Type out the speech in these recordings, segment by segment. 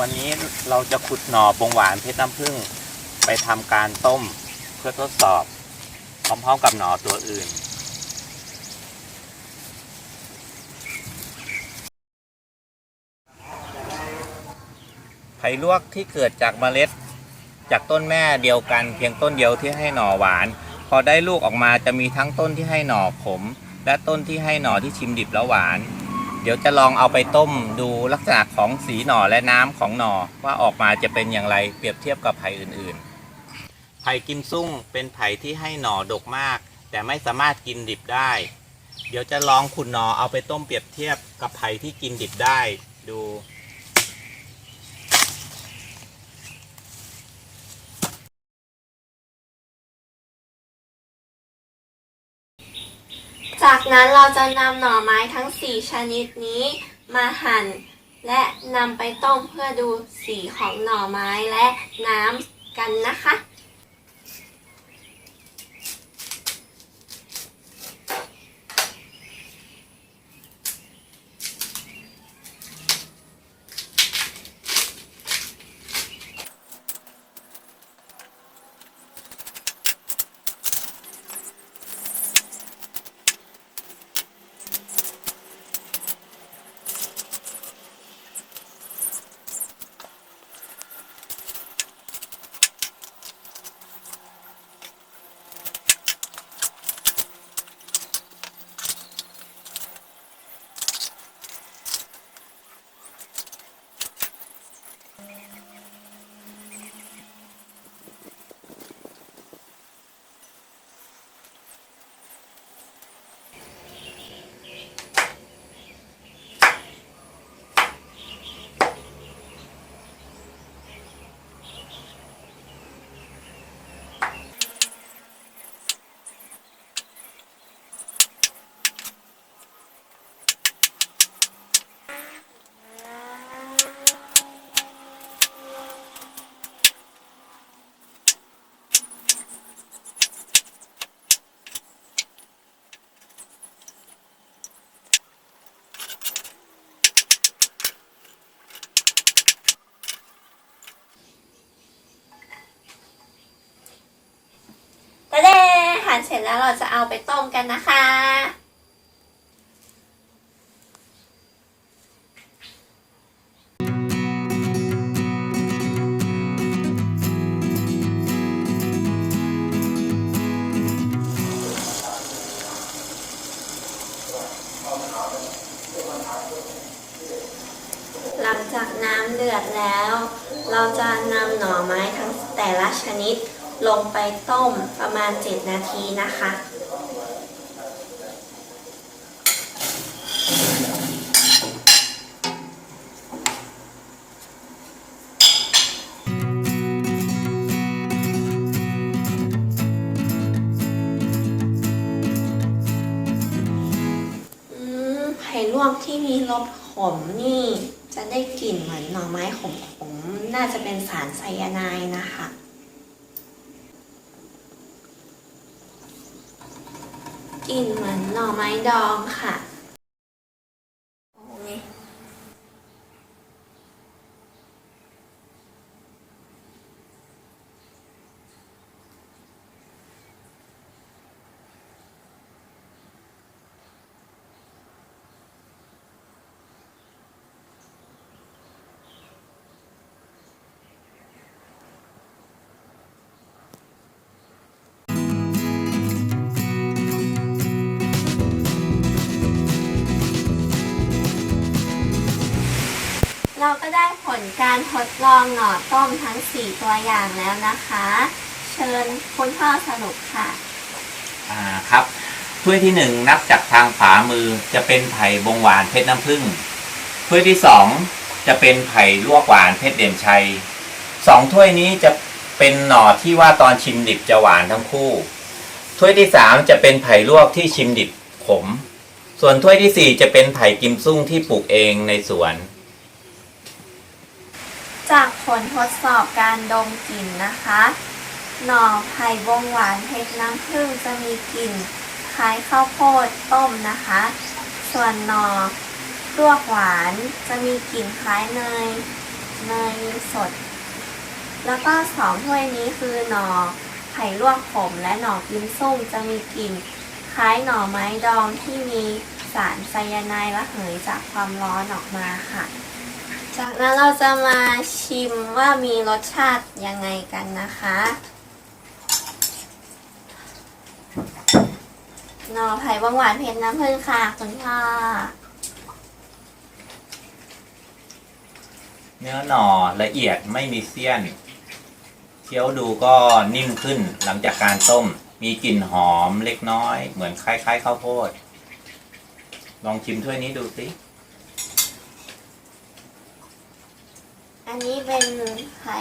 วันนี้เราจะขุดหน่อบงหวานเพชรน้ำผึ้งไปทำการต้มเพื่อทดสอบ พร้อมๆกับหน่อตัวอื่น ไผ่ลวกที่เกิดจากเมล็ด จากต้นแม่เดียวกัน เพียงต้นเดียวที่ให้หน่อหวาน พอได้ลูกออกมาจะมีทั้งต้นที่ให้หน่อขม และต้นที่ให้หน่อที่ชิมดิบแล้วหวาน เดี๋ยวจะลองเอาไปต้มดูลักษณะของสีหน่อและน้ำของหน่อว่าออกมาจะเป็นอย่างไรเปรียบเทียบกับไผ่อื่นๆ ไผ่กิมซุ่งเป็นไผ่ที่ให้หน่อดกมาก แต่ไม่สามารถกินดิบได้ เดี๋ยวจะลองขุนหน่อเอาไปต้มเปรียบเทียบกับไผ่ที่กินดิบได้ดู จากนั้นเราจะนำหน่อไม้ทั้ง 4 ชนิดนี้มาหั่น และนำไปต้มเพื่อดูสีของหน่อไม้และน้ำกันนะคะ ตะเด้ หั่นเสร็จแล้วเราจะเอาไปต้มกันนะคะ หลังจากน้ำเดือดแล้ว เราจะนำหน่อไม้ทั้งแต่ละชนิด ลงไปต้มประมาณ 7 นาทีนะคะ อืมไผ่ลวกที่มีรสขมนี่ จะได้กลิ่นเหมือนหน่อไม้ขมๆ น่าจะเป็นสารไซยาไนด์นะคะ กลิ่นเหมือนหน่อไม้ดองค่ะ เราก็ได้ผลการทดลองหน่อต้มทั้ง 4 ตัวอย่างแล้วนะคะ เชิญคุณพ่อสรุปค่ะ อ่าครับถ้วยที่หนึ่งนับจากทางขวามือจะเป็นไผ่บงหวานเพชรน้ำผึ้งถ้วยที่สองจะเป็นไผ่ลวกหวานเพชรเด่นชัยสองถ้วยนี้จะเป็นหน่อที่ว่าตอนชิมดิบจะหวานทั้งคู่ ถ้วยที่สามจะเป็นไผ่ลวกที่ชิมดิบขม ส่วนถ้วยที่สี่จะเป็นไผ่กิมซุ่งที่ปลูกเองในสวน จากผลทดสอบการดมกลิ่นนะคะ หน่อไผ่วงหวานเพชรน้ำผึ้งจะมีกลิ่นคล้ายข้าวโพดต้มนะคะ ส่วนหน่อลวกหวานจะมีกลิ่นคล้ายเนยเนยสด แล้วก็สองถ้วยนี้คือหน่อไผ่ลวกขมและหน่อกิมซุ่มจะมีกลิ่นคล้ายหน่อไม้ดองที่มีสารไซยาไนด์ระเหยจากความร้อนออกมาค่ะ จากนั้นเราจะมาชิมว่ามีรสชาติยังไงกันนะคะนอไผ่บางหวานเผ็ดน้ำผึ้งค่ะคุณพ่อเนื้อหน่อละเอียดไม่มีเสี้ยน เคี้ยวดูก็นิ่มขึ้นหลังจากการต้ม มีกลิ่นหอมเล็กน้อย เหมือนคล้ายๆข้าวโพด ลองชิมถ้วยนี้ดูสิ อันนี้เป็นไผ่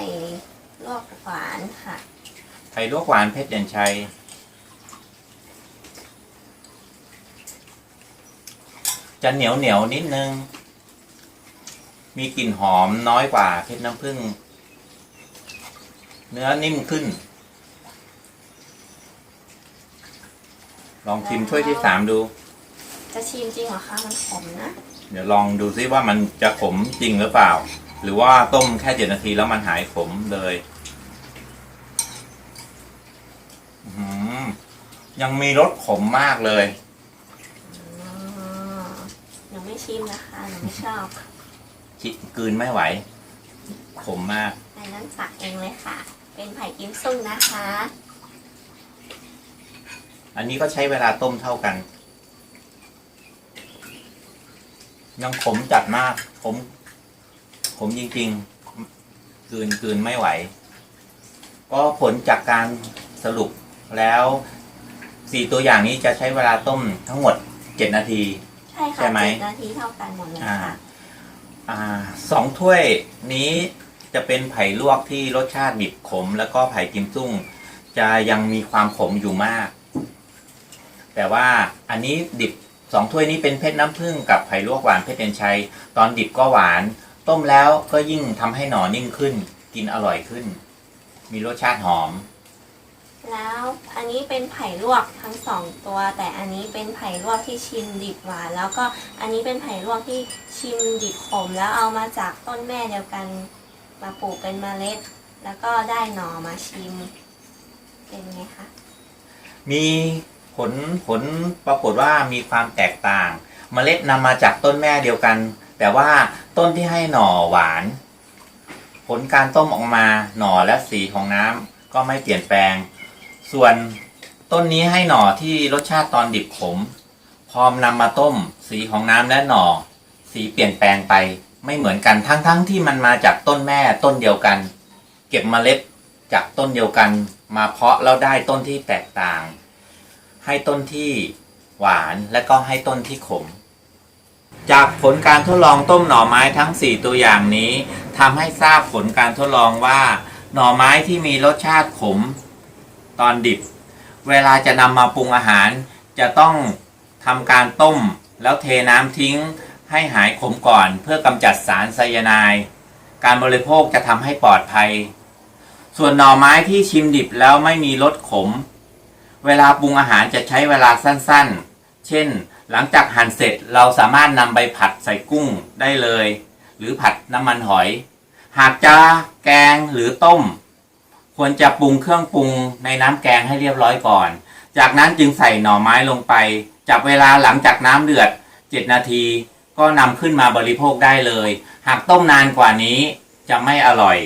ลวกหวานค่ะไผ่ลวกหวานเพชรเด่นชัย จะเหนียวเหนียวๆนิดนึง มีกลิ่นหอมน้อยกว่าเพชรน้ำผึ้ง เนื้อนิ่มขึ้น ลองชิมถ้วยที่สามดู จะชิมจริงเหรอคะ มันขมนะ เดี๋ยวลองดูซิว่ามันจะขมจริงหรือเปล่า หรือว่าต้มแค่เจ็ดนาทีแล้วมันหายขมเลยอื้อหือยังมีรสขมมากเลยอ๋อหนูไม่ชิมนะคะหนูไม่ชอบชิกลืนไม่ไหว ขมมากอันนั้นตักเองเลยค่ะ เป็นไผ่กิมซุ่มนะคะ อันนี้ก็ใช้เวลาต้มเท่ากัน ยังขมจัดมาก ขม ขมจริงๆกลืนกลืนไม่ไหว ก็ผลจากการสรุปแล้วสี่ตัวอย่างนี้จะใช้เวลาต้มทั้งหมดเจ็ดนาที ใช่ค่ะใช่ไหม เจ็ดนาทีเท่ากันหมดเลยอ่าค่ะ อ่าสองถ้วยนี้จะเป็นไผ่ลวกที่รสชาติดิบขม แล้วก็ไผ่กิมซุ่งจะยังมีความขมอยู่มาก แต่ว่าอันนี้ดิบสองถ้วยนี้เป็นเพชรน้ำผึ้งกับไผ่ลวกหวานเพชรเดนชัยตอนดิบก็หวาน ต้มแล้วก็ยิ่งทำให้หน่อนิ่มขึ้น กินอร่อยขึ้น มีรสชาติหอม แล้วอันนี้เป็นไผ่ลวกทั้งสองตัว แต่อันนี้เป็นไผ่ลวกที่ชิมดิบหวาน แล้วก็อันนี้เป็นไผ่ลวกที่ชิมดิบขมแล้วเอามาจากต้นแม่เดียวกันมาปลูกเป็นเมล็ด แล้วก็ได้หน่อมาชิม เป็นไงคะมีผลผลปรากฏว่ามีความแตกต่างเมล็ดนำมาจากต้นแม่เดียวกัน แต่ว่าต้นที่ให้หน่อหวาน ผลการต้มออกมาหน่อและสีของน้ำก็ไม่เปลี่ยนแปลง ส่วนต้นนี้ให้หน่อที่รสชาติตอนดิบขมพอนำมาต้ม สีของน้ำและหน่อ สีเปลี่ยนแปลงไปไม่เหมือนกันทั้งๆทที่มันมาจากต้นแม่ต้นเดียวกัน เก็บเมล็ดจากต้นเดียวกัน มาเพาะแล้วได้ต้นที่แตกต่าง ให้ต้นที่หวานและก็ให้ต้นที่ขม จากผลการทดลองต้มหน่อไม้ทั้ง 4 ตัวอย่างนี้ทำให้ทราบผลการทดลองว่า หน่อไม้ที่มีรสชาติขมตอนดิบ เวลาจะนำมาปรุงอาหาร จะต้องทำการต้มแล้วเทน้ำทิ้ง ให้หายขมก่อนเพื่อกำจัดสารไซยาไนด์การบริโภคจะทำให้ปลอดภัย ส่วนหน่อไม้ที่ชิมดิบแล้วไม่มีรสขม เวลาปรุงอาหารจะใช้เวลาสั้นๆ เช่น หลังจากหั่นเสร็จเราสามารถนำไปผัดใส่กุ้งได้เลย หรือผัดน้ำมันหอย หากจะแกงหรือต้ม ควรจะปรุงเครื่องปรุงในน้ำแกงให้เรียบร้อยก่อน จากนั้นจึงใส่หน่อไม้ลงไปจับเวลาหลังจากน้ำเดือด 7 นาที ก็นำขึ้นมาบริโภคได้เลย หากต้มนานกว่านี้จะไม่อร่อย